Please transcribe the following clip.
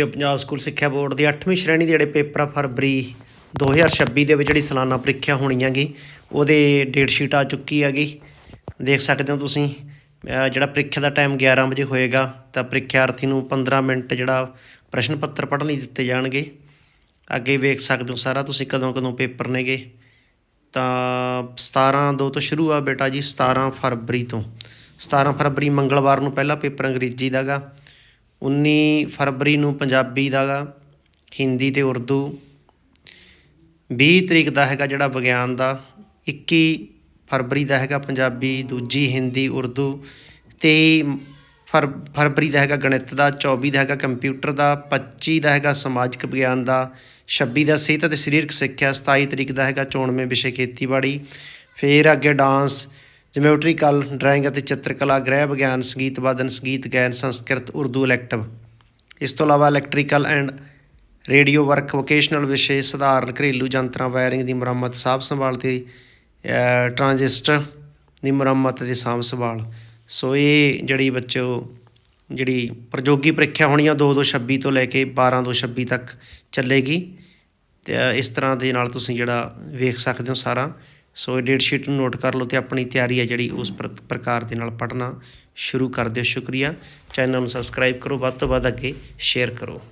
ਤੇ ਪੰਜਾਬ ਸਕੂਲ ਸਿੱਖਿਆ ਬੋਰਡ ਦੀ 8ਵੀਂ ਸ਼੍ਰੇਣੀ ਦੇ ਜਿਹੜੇ ਪੇਪਰ ਆ ਫਰਵਰੀ 2026 ਦੇ ਵਿੱਚ ਜਿਹੜੀ ਸਾਲਾਨਾ ਪ੍ਰੀਖਿਆ ਹੋਣੀ ਹੈਗੀ, ਉਹਦੇ ਡੇਟ ਸ਼ੀਟ ਆ ਚੁੱਕੀ ਹੈਗੀ। ਦੇਖ ਸਕਦੇ ਹੋ ਤੁਸੀਂ ਜਿਹੜਾ ਪ੍ਰੀਖਿਆ ਦਾ ਟਾਈਮ 11 ਵਜੇ ਹੋਏਗਾ, ਤਾਂ ਪ੍ਰੀਖਿਆਰਥੀ ਨੂੰ 15 ਮਿੰਟ ਜਿਹੜਾ ਪ੍ਰਸ਼ਨ ਪੱਤਰ ਪੜ੍ਹਨ ਲਈ ਦਿੱਤੇ ਜਾਣਗੇ। ਅੱਗੇ ਵੇਖ ਸਕਦੇ ਹੋ ਸਾਰਾ ਤੁਸੀਂ ਕਦੋਂ ਕਦੋਂ ਪੇਪਰ ਨੇਗੇ। ਤਾਂ 17 ਦੋ ਤੋਂ ਸ਼ੁਰੂ ਆ ਬੇਟਾ ਜੀ 17 ਫਰਵਰੀ ਤੋਂ। 17 ਫਰਵਰੀ ਮੰਗਲਵਾਰ ਨੂੰ ਪਹਿਲਾ ਪੇਪਰ ਅੰਗਰੇਜ਼ੀ ਦਾਗਾ 19 ਫਰਵਰੀ ਨੂੰ ਪੰਜਾਬੀ ਦਾਗਾ, ਹਿੰਦੀ ਅਤੇ ਉਰਦੂ। ਵੀਹ ਤਰੀਕ ਦਾ ਹੈਗਾ ਜਿਹੜਾ ਵਿਗਿਆਨ ਦਾ 21 ਫਰਵਰੀ ਦਾ ਹੈਗਾ ਪੰਜਾਬੀ, ਦੂਜੀ ਹਿੰਦੀ, ਉਰਦੂ। ਤੇਈ ਫਰ, ਫਰਵਰੀ ਦਾ ਹੈਗਾ ਗਣਿਤ ਦਾ 24 ਦਾ ਹੈਗਾ ਕੰਪਿਊਟਰ ਦਾ 25 ਦਾ ਹੈਗਾ ਸਮਾਜਿਕ ਵਿਗਿਆਨ ਦਾ 26 ਦਾ ਸਿਹਤ ਅਤੇ ਸਰੀਰਕ ਸਿੱਖਿਆ 27 ਤਰੀਕ ਦਾ ਹੈਗਾ ਚੋਣਵੇਂ ਵਿਸ਼ੇ ਖੇਤੀਬਾੜੀ। ਫਿਰ ਅੱਗੇ ਡਾਂਸ ਜਿਓਮੈਟਰੀਕਲ ਡਰਾਇੰਗ ਅਤੇ ਚਿੱਤਰਕਲਾ ਗ੍ਰਹਿ ਵਿਗਿਆਨ ਸੰਗੀਤ ਵਾਦਨ ਸੰਗੀਤ ਗਾਇਨ ਸੰਸਕ੍ਰਿਤ ਉਰਦੂ ਇਲੈਕਟਿਵ ਇਸ ਤੋਂ ਇਲਾਵਾ electrical and radio work vocational ਵਿਸ਼ੇ ਸਧਾਰਨ ਘਰੇਲੂ ਯੰਤਰਾਂ ਵਾਇਰਿੰਗ ਦੀ ਮੁਰੰਮਤ ਸਾਂਭ ਸੰਭਾਲ ਤੇ ਅ, ਟਰਾਂਜ਼ਿਸਟਰ ਦੀ ਮੁਰੰਮਤ ਤੇ ਸਾਂਭ ਸੰਭਾਲ। ਸੋ ਇਹ ਜਿਹੜੀ ਬੱਚੋ ਜਿਹੜੀ ਪ੍ਰਯੋਗੀ ਪ੍ਰੀਖਿਆ ਹੋਣੀ ਆ 2 ਤੋਂ 26 ਤੋਂ ਲੈ ਕੇ 12 ਤੋਂ 26 ਤੱਕ ਚੱਲੇਗੀ। ਤੇ ਇਸ ਤਰ੍ਹਾਂ ਦੇ ਨਾਲ ਤੁਸੀਂ ਜਿਹੜਾ ਵੇਖ ਸਕਦੇ ਹੋ ਸਾਰਾ। ਸੋ ਇਹ ਡੇਟ ਸ਼ੀਟ ਨੂੰ ਨੋਟ ਕਰ ਲਓ ਤੇ ਆਪਣੀ ਤਿਆਰੀ ਹੈ ਜਿਹੜੀ ਉਸ ਪ੍ਰ- ਪ੍ਰਕਾਰ ਦੇ ਨਾਲ ਪੜ੍ਹਨਾ ਸ਼ੁਰੂ ਕਰ ਦਿਓ। ਸ਼ੁਕਰੀਆ। ਚੈਨਲ ਨੂੰ ਸਬਸਕ੍ਰਾਈਬ ਕਰੋ। ਵੱਧ ਤੋਂ ਵੱਧ ਅੱਗੇ ਸ਼ੇਅਰ ਕਰੋ।